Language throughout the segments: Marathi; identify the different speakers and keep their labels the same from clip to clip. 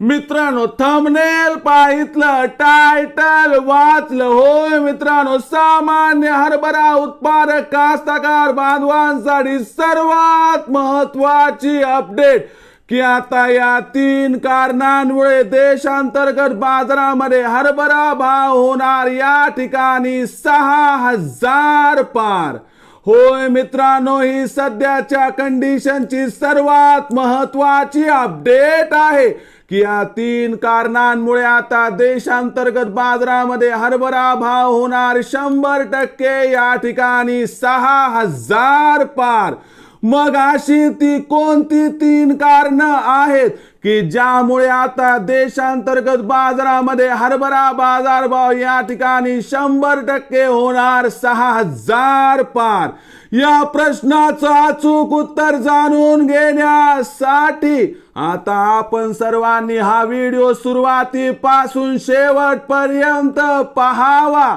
Speaker 1: मित्रांनो थंबनेल पाहितलं टायटल वाचलं. होय मित्रांनो सामान्य हरभरा उत्पादक कास्तकार बांधवांसाठी सर्वात महत्वाची अपडेट की आता या तीन कारणांमुळे देशांतर्गत बाजारामध्ये हरभरा भाव होणार या ठिकाणी सहा हजार पार. होय मित्रांनो ही सध्याच्या कंडिशनची सर्वात महत्वाची अपडेट आहे. की या तीन कारणांमुळे आता देशांतर्गत बाजारामध्ये हरभरा भाव होणार शंभर टक्के. या ठिकाणी सहा हजार पार मग अशी ती कोणती तीन कारण आहेत की ज्यामुळे आता देशांतर्गत बाजारामध्ये हरभरा बाजारभाव या ठिकाणी शंभर टक्के होणार सहा हजार पार? या प्रश्नाचं अचूक उत्तर जाणून घेण्यासाठी आता आपण सर्वांनी हा व्हिडिओ सुरुवातीपासून शेवटपर्यंत पहावा.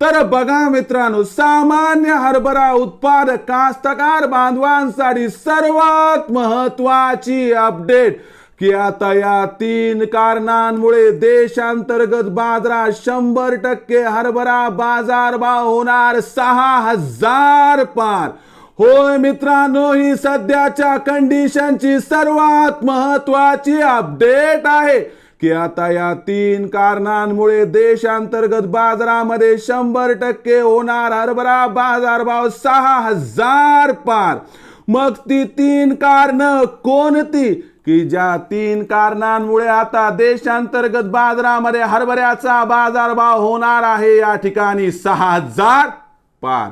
Speaker 1: तर बघा मित्रांनो सामान्य हरभरा उत्पादक कास्तकार बांधवांसाठी सर्वात महत्वाची अपडेट की आता या तीन कारणांमुळे देशांतर्गत बाजारात शंभर टक्के हरभरा बाजारभाव होणार सहा हजार पार. होय मित्रांनो ही सध्याच्या कंडिशनची सर्वात महत्वाची अपडेट आहे. की आता या तीन कारणांमुळे देशांतर्गत बाजारामध्ये शंभर टक्के होणार हरभरा बाजारभाव सहा हजार पार. मग ती तीन कारण कोणती? की ज्या तीन कारणांमुळे आता देशांतर्गत बाजारामध्ये हरभऱ्याचा बाजारभाव होणार आहे या ठिकाणी सहा हजार पार.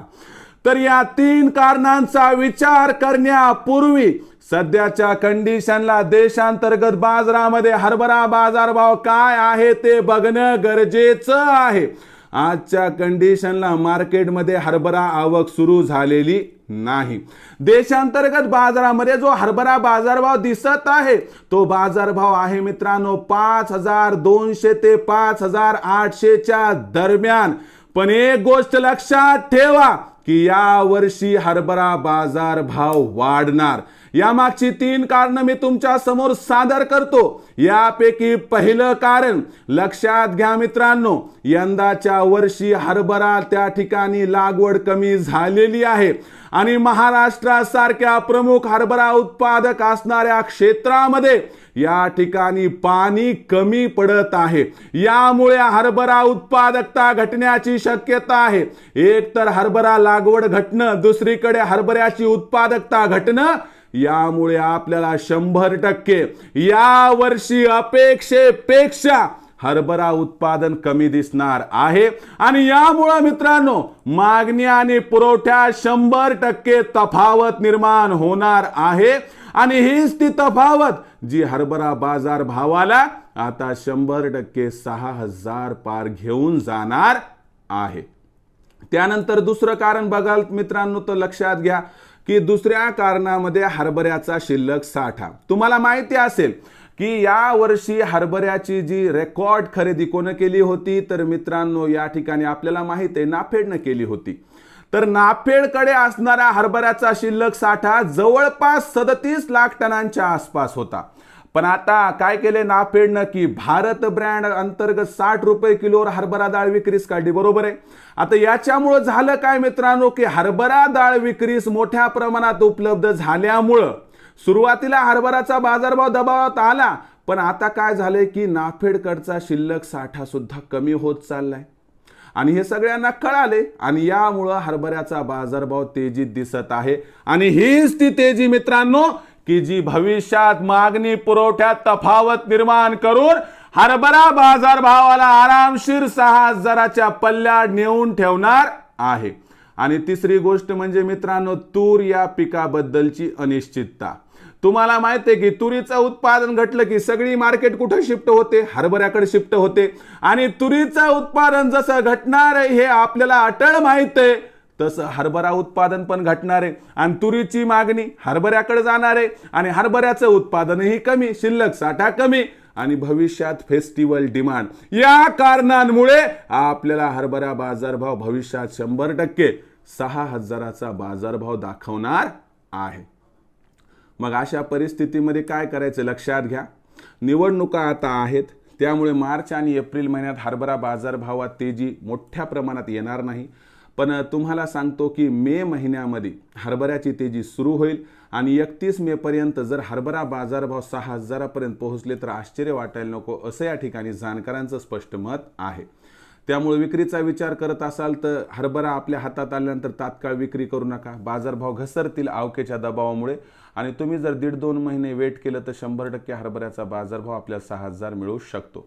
Speaker 1: तर या तीन कारणांचा विचार करण्यापूर्वी सध्याच्या कंडिशनला देशांतर्गत बाजारामध्ये हरभरा बाजारभाव काय आहे ते बघणं गरजेचं आहे. आजच्या कंडिशनला मार्केटमध्ये हरभरा आवक सुरू झालेली नाही. देशांतर्गत बाजारामध्ये जो हरभरा बाजारभाव दिसत आहे तो बाजारभाव आहे मित्रांनो पाच हजार दोनशे ते पाच हजार आठशेच्या दरम्यान. पण एक गोष्ट लक्षात ठेवा की या वर्षी हरभरा बाजारभाव वाढणार. यामागची तीन कारणं मी तुमच्यासमोर सादर करतो. यापैकी पहिलं कारण लक्षात घ्या मित्रांनो यंदाच्या वर्षी हरभरा त्या ठिकाणी लागवड कमी झालेली आहे. आणि महाराष्ट्रासारख्या प्रमुख हरभरा उत्पादक असणाऱ्या क्षेत्रामध्ये या ठिकाणी पाणी कमी पडत आहे. यामुळे हरभरा उत्पादकता घटण्याची शक्यता आहे. एक तर हरभरा लागवड घटणं दुसरीकडे हरभऱ्याची उत्पादकता घटणं यामुळे आपल्याला शंभर टक्के या वर्षी अपेक्षेपेक्षा हरभरा उत्पादन कमी दिसणार आहे. आणि यामुळं मित्रांनो मागणी आणि पुरवठ्यात शंभर टक्के तफावत निर्माण होणार आहे. आणि हीच ती तफावत जी हरभरा बाजार भावाला आता शंभर टक्के सहा हजार पार घेऊन जाणार आहे. त्यानंतर दुसरं कारण बघाल मित्रांनो तर लक्षात घ्या. की दुसऱ्या कारणामध्ये हरभऱ्याचा शिल्लक साठा. तुम्हाला माहिती असेल की या वर्षी हरभऱ्याची जी रेकॉर्ड खरेदी कोण केली होती? तर मित्रांनो या ठिकाणी आपल्याला माहिती आहे नाफेडनं केली होती. तर नाफेडकडे असणारा हरभऱ्याचा शिल्लक साठा जवळपास सदतीस लाख टनांच्या आसपास होता. पण आता काय केले नाफेडनं की भारत ब्रँड अंतर्गत साठ रुपये किलोवर हरभरा डाळ विक्रीस काढली बरोबर आहे? आता याच्यामुळं झालं काय मित्रांनो की हरभरा डाळ विक्रीस मोठ्या प्रमाणात उपलब्ध झाल्यामुळं सुरुवातीला हरभराचा बाजारभाव दबावात आला पण आता काय झालंय की नाफेडकडचा शिल्लक साठा सुद्धा कमी होत चाललाय. आणि हे सगळ्यांना कळाले आणि यामुळं हरभऱ्याचा बाजारभाव तेजीत दिसत आहे. आणि हीच ती तेजी मित्रांनो की जी भविष्यात मागणी पुरवठ्यात तफावत निर्माण करून हरभरा बाजार भावाला आरामशीर सहा हजाराच्या पल्ल्यात नेऊन ठेवणार आहे. आणि तिसरी गोष्ट म्हणजे मित्रांनो तूर या पिकाबद्दलची अनिश्चितता. तुम्हाला माहिती आहे की तुरीचं उत्पादन घटलं की सगळी मार्केट कुठे शिफ्ट होते? हरभऱ्याकडे शिफ्ट होते. आणि तुरीचं उत्पादन जसं घटणार आहे हे आपल्याला अटळ माहीत आहे. तसं हरभरा उत्पादन पण घटणार आहे आणि तुरीची मागणी हरभऱ्याकडे जाणार आहे आणि हरभऱ्याचं उत्पादनही कमी शिल्लक साठा कमी आणि भविष्यात फेस्टिवल डिमांड या कारणांमुळे आपल्याला हरभरा बाजारभाव भविष्यात शंभर टक्के सहा हजाराचा बाजारभाव दाखवणार आहे. मग अशा परिस्थितीमध्ये काय करायचं लक्षात घ्या. निवडणुका आता आहेत त्यामुळे मार्च आणि एप्रिल महिन्यात हरभरा बाजारभावात तेजी मोठ्या प्रमाणात येणार नाही. पण तुम्हाला सांगतो की मे महिन्यामध्ये हरभऱ्याची तेजी सुरू होईल आणि एकतीस मेपर्यंत जर हरभरा बाजारभाव सहा हजारापर्यंत पोहोचले तर आश्चर्य वाटायला नको असं या ठिकाणी जाणकारांचं स्पष्ट मत आहे. त्यामुळे विक्रीचा विचार करत असाल तर हरभरा आपल्या हातात आल्यानंतर तात्काळ विक्री करू नका. बाजारभाव घसरतील आवकेच्या दबावामुळे आणि तुम्ही जर दीड दोन महिने वेट केलं तर शंभर टक्के हरभऱ्याचा बाजारभाव आपल्याला सहा हजार मिळू शकतो.